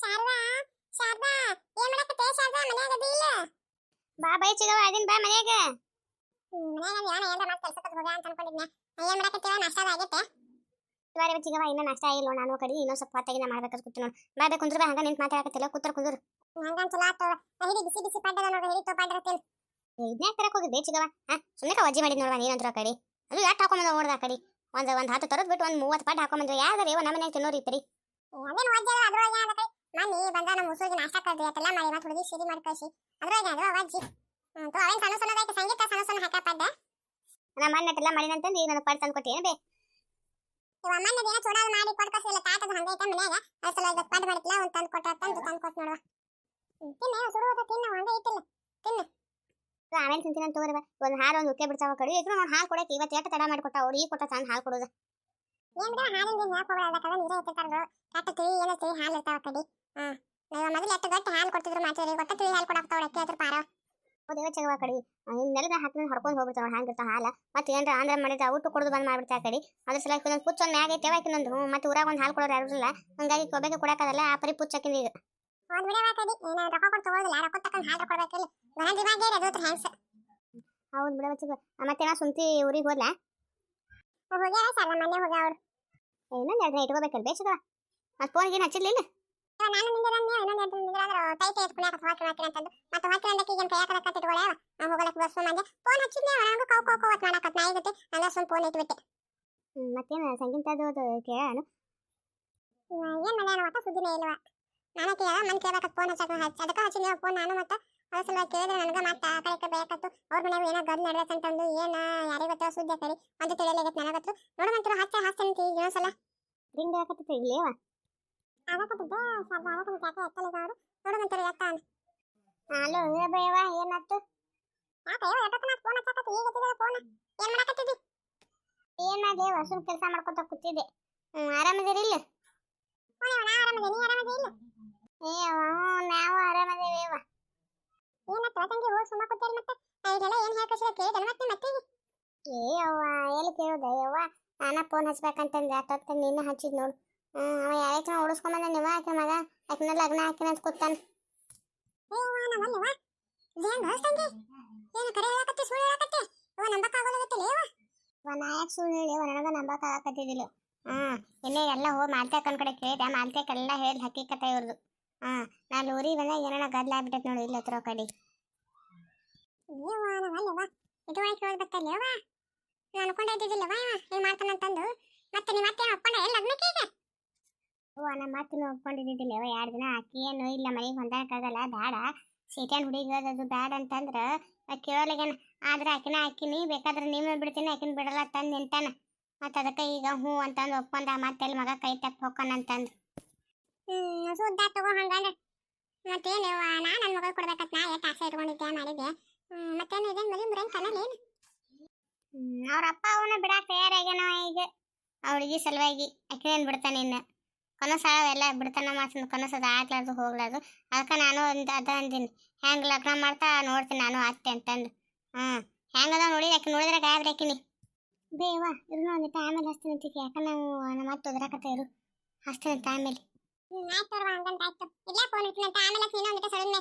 ಶಾರದಾ ಶಾರದಾ ಏನ್ ಮಾಡಕತ್ತೆ? ಶಾರದಾ ಮನ್ಯಾಗ ಅದಿ ಇಲ್ಲ? ಬಾ ಬೈ ಚಿಗವ ಅದೀನ್ ಬಾ ಮನ್ಯಾಗ. ಮನ್ಯಾಗ ಏನ ಏನ್ರ ಕೆಲ್ಸಕ್ಕೆ ಹೋಗ್ಯಾ ಅಂತ ಅನ್ಕೊಂಡಿದ್ನೆ. ಏನ್ ಮಾಡಕತ್ತೀವ ನಾಷ್ಟಾ ಆಗೈತೆ. ಬಾರಿ ಚಿಗವ ಇನ್ನ ನಾಷ್ಟ ಆಗಿಲ್ಲ ನಾನು ಕಡಿ ಇನ್ನೊಂದ್ ಸ್ವಲ್ಪ ಹೊತ್ತಾಗಿ ನಾ ಮಾಡ್ಬೇಕಾದ್ರೆ ಕೂತು ನೋಡು. ಬಾ ಬೇ ಕುಂದ್ರ ಹಂಗ ನಿಂತ ಮಾತಾಡಕತ್ತಿಲ್ಲ ಕೂತ್ರ ಕುಂದ್ರ. ನಂಗನ್ ಚಲೋ ಆತು. ಹಿಡಿ ಬಿಸಿ ಬಿಸಿ ಪಡ್ಡದ ನೋಡಿ ಹಿಡಿ ತೋಪಾಡಿರ್ತೀನಿ ಇದ್ನ್ಯಾಕ ತರಕ್ ಹೋಗಿದ್ದೆ? ಚಿಗವ ಹಾ ಸುಮ್ಮನೆ ವಜ್ಜಿ ಮಾಡಿದ್ ನೋಡ್ವಾ ನೀನಂತ್ರ ಕಡಿ. ಅದು ಯಾಟ್ ಹಾಕೊಂಬಂದ ನೋಡ್ದ ಕಡಿ? ಒಂದ್ ಒಂದ್ ಹತ್ತು ತರದ್ ಬಿಟ್ಟು ಒಂದ್ ಮೂವತ್ತು ಪಾಟ್ ಹಾಕೊಂಬಂದ್ರೆ ಯಾವ್ದಾರ ಇವ ನಮ್ಮ ಮನ್ಯಾಗ ತಿನ್ನೋರಿ ಅದೇನು ವಜ್ಜಿ ಅದ್ರೊಳಗೆ ಕೈ ಮನಿ ಬಂದ ನಮ್ಮ ಮುಸುಗಿ ನಾಷ್ಟಾ ಕರ್ದಿ ಆತಲ್ಲ ಮಾಡಿ ಮತ್ತೆ ಹುಡುಗಿ ಸಿರಿ ಮಾಡಿ ಕಳ್ಸಿ ಅದ್ರೊಳಗೆ ಅದ ವಜ್ಜಿ ಹ್ಮ್ ತೋ ಅವೇನ್ ಸಣ್ಣ ಸಣ್ಣದೈತೆ ಸಂಗೀತ ಸಣ್ಣ ಸಣ್ಣ ಹಾಕ ಪಡ್ಡ ನಮ್ಮ ಅಣ್ಣಟ್ಟೆಲ್ಲ ಮಾಡಿನಂತಂದು ಈಗ ನನಗೆ ಪಾಟ್ ತಂದು ಕೊಟ್ಟೇನು ಬೇ ಇವ ಮಣ್ಣದ ಏನೋ ಚೂಡಾದ ಮಾಡಿ ಕೊಟ್ಟು ಕಳ್ಸಿಲ್ಲ ತಾಟದ ಹಂಗೈತೆ ಮನ್ಯಾಗ ಅದ್ರ ಸಲುವಾಗಿ ಪಡ್ ಮಾಡಿದ್ಲ ಒಂದ್ ತಂದು ಕೊಟ್ಟ ತಂದು ತಂದು ಕೊಟ್ಟು ನೋಡುವ ಹ್ಮ್, ತಿನ್ನ ಸುಡುವುದ ತಿನ್ನ ಹಂಗ ಐತಿಲ್ಲ ಆಮೇಲೆ ತಿಂತೀನಿ ಅಂತ ತಗೋರಿ ಒಂದು ಹಾಲು ಒಂದು ಉಕ್ಕೆ ಬಿಡ್ತಾವ ಕಡಿ ಇದ್ರು ನಾನು ಹಾಲು ಕೊಡಕ್ಕೆ ಇವತ್ತು ಎಷ್ಟು ತಡ ಮಾಡಿಕೊಟ್ಟ ಅವ್ರು ಈಗ ಕೊಟ್ಟ ತಾನು ಹಾಲು ಕೊಡೋದು ಏನ್ ಬಿಡ ಹಾಲಿಂದ ಏನ್ ಯಾಕೆ ಹೋಗಲ್ಲ ಅದಕ್ಕೆಲ್ಲ ನೀರೇ ಇರ್ತಿರ್ತಾರ ಕಟ್ಟ ತಿಳಿ ಏನೋ ತಿಳಿ ಹಾಲು ಇರ್ತಾವ ಕಡಿ ಹಾ ಮೊದಲು ಎಷ್ಟು ಗಟ್ಟಿ ಹಾಲು ಕೊಡ್ತಿದ್ರು ಮಾಡ್ತೀವಿ ಒಟ್ಟ ತಿಳಿ ಹಾಲು ಕೊಡಾಕ್ತಾವ ಅಕ್ಕಿ ಅದ್ರ ಪಾರ. ದೇವ ಚಗವ ಕಡಿ ನೆಲದ ಹಾಕಿ ಹರ್ಕೊಂಡು ಹೋಗ್ಬಿಡ್ತಾವ ಹಂಗಿರ್ತಾವ ಹಾಲ. ಮತ್ತೆ ಏನ್ರ ಆಂಧ್ರ ಮಾಡಿದ ಊಟ ಕೊಡೋದು ಬಂದ್ ಮಾಡ್ಬಿಡ್ತಾ ಕಡಿ ಅದ್ರ ಸಲ ಒಂದ್ ಪುಚ್ಚ ಒಂದ್ ಮ್ಯಾಗ ಐತೆ ಇನ್ನೊಂದು? ಮತ್ತೆ ಊರಾಗ ಒಂದ್ ಹಾಲು ಕೊಡೋರು ಯಾರು ಇಲ್ಲ ಹಂಗಾಗಿ ಕೊಬ್ಬೆಗೆ ಕೊಡಕ್ಕದಲ್ಲ ಆ ಪರಿ ಪುಚ್ಚ ಹಾಕಿಂದ ಈಗ. ಒಂದ್ ಬಿಡವ ಕಡಿ ರೊಕ್ಕ ಕೊಟ್ಟು ತಗೊಳ್ಳೋದಿಲ್ಲ ರೊಕ್ಕ ತಕೊಂಡ್ ಹಾಲು ಕೊಡ್ಬೇಕಿಲ್ಲ ಮನ ದಿಮಾಗೆ ಅದು ಹತ್ರ ಹ್ಯಾಂಡ್ಸ್ ಹೌದು ಬಿಡವ ಚಗ ಮತ್ತೆ ನಾ ಸುಂತಿ ಊರಿಗೆ ಹೋದ್ಲ? ಹೋಗ್ಯಾವ ಸರ್ ನಮ್ಮ ಮನೆ ಹೋಗ್ಯಾವ ಅವ್ರು. ಇನ್ನೊಂದು ಎರಡು ಇಟ್ಕೋಬೇಕಲ್ಲ ಬೇಸದ ಮತ್ತೆ ಫೋನ್ ಗೀನ್ ಹಚ್ಚಿರ್ಲಿಲ್ಲ ನಾನು ನಿಂದಿರ ಇನ್ನೊಂದು ಎರಡು ನಿಂದಿರ ಅಂದ್ರೆ ಕೈ ಕೈ ಎತ್ಕೊಂಡು ಯಾಕೆ ಹಾಕಿ ಅಂತಂದು ಮತ್ತೆ ಅಂದಕ್ಕೆ ಈಗ ಕೈ ಹಾಕಿ ಇಟ್ಕೊಳ್ಳೇವ ನಾವು ಹೋಗಲಕ್ಕೆ ಬಸ್ ಮಂದೆ ಫೋನ್ ಹಚ್ಚಿದ್ನೆ ನನಗೂ ಕೌ ಕೌ ಕೌ ಅಂತ ಮಾಡಕತ್ ನಾ ನನ್ನ ಸುಮ್ ಫೋನ್ ಇಟ್ಬಿಟ್ಟೆ. ಮತ್ತೇನು ಸಂಗೀತ ಅದು ಕೇಳೋಣ ಏನ್ ಮಾಡ್ಯಾನ ಒಟ್ಟ ಸುದ್ದಿನೇ ಇಲ್ವಾ? ನಾನು ಕೇಳ ಮನ್ ಕೇಳಬೇಕತ್ ಫೋನ್ ಹಚ್ಚಕ ಹಚ್ಚ ಅದಕ್ಕೆ ಹಚ್ಚಿದ್ದೆ ಫೋನ್ ನಾನು ಮತ್ತೆ. ಅವ್ರ ಸಲುವಾಗಿ ಕೇಳಿದ್ರೆ ನನಗೆ ಮತ್ತೆ ಆ ಕಡೆ ಬೇಕತ್ತು. ಅವ್ರ ಮನ್ಯಾಗ ಏನೋ ಗದ್ದು ನಡೆದೈತೆ ಅಂತಂದು ಏನ ಯಾರಿಗೆ ಗೊತ್ತೋ ಸುದ್ದಿ ಕರಿ ಒಂದು ತಿಳಿಯಲಾಗೈತೆ ನನಗತ್ತು. ನೋಡಮಂತ್ರ ಹಚ್ಚ ಹಾಸ್ತಾನೆ ಈಗ ಇನ್ನೊಂದ್ಸಲ. ರಿಂಗ್ ಹಾಕತ್ತಿತ್ತು ಇಲ್ಲೇವ? ಆಗಕತ್ತಿದ್ದೆ ಯಾಕೆ ಎತ್ತಲಿಗ ಅವರು ನೋಡಮಂತ್ರ ಎತ್ತ ಹಲೋ ಬೇವ ಏನಾಯ್ತು ಯಾಕೆ ಯಾವ ಎತ್ತನ ಫೋನ್ ಹಚ್ಚಕತ್ತಿ ಈಗ ಫೋನ್ ಏನ್ ಏನು ಕೆಲಸ ಮಾಡ್ಕೊತ ಕೂತಿದ್ದೆ ಹ್ಞೂ ಏ ಹ್ಞೂ ನಾವು ಆರಾಮದೇವೇವ ಏನತ್ತ ತಂಗಿ ಹೋಗಿ ಸುಮ್ಮ ಕೂತೇರಿ ಮತ್ತೆ ಏನ್ ಮತ್ತೆ ಮತ್ತೆ ಏ ಅವ್ವ, ಎಲ್ಲಿ ಕೇಳೋದ? ಯವ್ವ ನಾನು ಫೋನ್ ಹಚ್ಬೇಕಂತಂದೆ ನಿನ್ನ ಹಚ್ಚಿದ್ ನೋಡು. ಹ್ಞೂ ಅವ ಯಾಕೆ ಜನ ನಿವ ಆಕೆ ಮಗ. ಆಕಿನ ಲಗ್ನ ಹಾಕಿನ ಅಂತ ಕೂತಾನ. ನಾಯಕ್ ಸುಳ್ಳು ಹೇಳಿ? ನನಗ ನಂಬಕ್ ಆಗಕತ್ತಿದ್ದಿಲ್ಲ ಹ್ಞೂ ಇಲ್ಲೇ ಎಲ್ಲ ಹೋಗಿ ಮಾಲ್ತಕ್ಕನ ಕಡೆ ಕೇಳಿದೆ ಎಲ್ಲ ಹೇಳಿ ಹಕ್ಕಿಕತ್ತ ಇವ್ರದ್ದು ಆ ನಾನು ಊರಿಗೆ ಬಂದಾಗ ಏನಾರ ಗದ್ಲ ಆಗ್ಬಿಟ್ಟೈತೆ ನೋಡಿ ಇಲ್ಲ ಹತ್ರ ಕಡೆ. ಇದು ಆಯ್ತು ಹೋಗಿ ಬರ್ತಲ್ಲ ನಾನು ಅನ್ಕೊಂಡೇ ಇದ್ದಿದ್ದಿಲ್ಲವ ಮಾಡ್ತಾನಂತಂದು? ಮತ್ತೆ ನಿಮ್ಮ ಅತ್ತೆ ಒಪ್ಕೊಂಡ? ಎಲ್ಲ ಲಗ್ನಕ್ಕೆ ಈಗ? ಅವ್ವ ನಮ್ಮ ಮಾತನ್ನು ಒಪ್ಕೊಂಡಿದ್ದಿಲ್ಲ ಅವ ಎರಡು ದಿನ ಆಕಿ ಏನು ಇಲ್ಲ, ಮನೆಗೆ ಹೊಂದಾಕಾಗಲ್ಲ ಬೇಡ ಸೀಟ್ಯಾನ್ ಹುಡುಗಿಗದು ಬೇಡ ಅಂತಂದ್ರೆ ಕೇಳೋಲಿಗೇನ ಆದ್ರೆ ಆಕಿನ ಹಾಕಿನಿ ಬೇಕಾದ್ರೆ ನೀವೇ ಬಿಡ್ತೀನಿ, ಆಕಿನ ಬಿಡಲ್ಲ ತಂದು ನಿಂತಾನ. ಮತ್ತು ಅದಕ್ಕೆ ಈಗ ಹ್ಞೂ ಅಂತಂದು ಒಪ್ಪಂದ ಮತ್ತೆ ಅಲ್ಲಿ ಮಗ ಕೈ ತಪ್ಪಿ ಹೊಕ್ಕಾನ ಅಂತಂದು. ಹ್ಮ್, ಸುದ್ದ ತಗೋ ಹಂಗಂದ್ರೆ. ಮತ್ತೇನು ನಾ ನನ್ನ ಮಗಳು ಕೊಡ್ಬೇಕಂತ ನಾ ಎಷ್ಟು ಆಸೆ ಇಟ್ಕೊಂಡಿದ್ದೆ ಮಾಡಿದ್ದೆ. ಮತ್ತೇನು ಇದೇನು ಮದುವೆ ಮುರೇನ್ ಕನಲ್ಲ ಏನು? ಅವ್ರ ಅಪ್ಪ ಅವನ ಬಿಡಾಕ ತಯಾರಾಗ್ಯಾನ ಈಗ. ಅವಳಿಗೆ ಸಲುವಾಗಿ ಆಕಿನೇನು ಬಿಡ್ತಾನೆ ಇನ್ನು? ಕನಸಾವೆಲ್ಲ ಬಿಡ್ತಾನ ಮಾತಂದು ಕನಸದು ಆಗ್ಲಾರ್ದು, ಹೋಗ್ಲಾರ್ದು. ಅದಕ್ಕೆ ನಾನು ಒಂದು ಅದ ಅಂದಿನಿ. ಹೆಂಗೆ ಲಗ್ನ ಮಾಡ್ತಾ ನೋಡ್ತೀನಿ ನಾನು ಅತ್ತೆ ಅಂತಂದು. ಹ್ಞೂ ಹೆಂಗದ ನೋಡಿ ಆಕೆ ನೋಡಿದ್ರೆ ಗಾಯಬ್ರಿ ಆಕಿನಿ. ಬೇವ ಇರು ಒಂದಿಟ್ಟು ಆಮೇಲೆ ಹಚ್ತೀನಿ ಅಂತಿಕೆ. ಯಾಕೆ ನಾವು, ನಮ್ಮ ಮತ್ತೆ ಒದರಾಕತ್ತ ಇರು. ಹಚ್ತೀನಿ ಅಂತ ಆಮೇಲೆ. ಆಯ್ತು ಆಯ್ತು. ಇಲ್ಲ ಫೋನ್ ಇಟ್ಟಿನಂತ ಆಮೇಲೆ ನೀನು ಸಡನ್ನೇ ಸಡನ್ನೆ.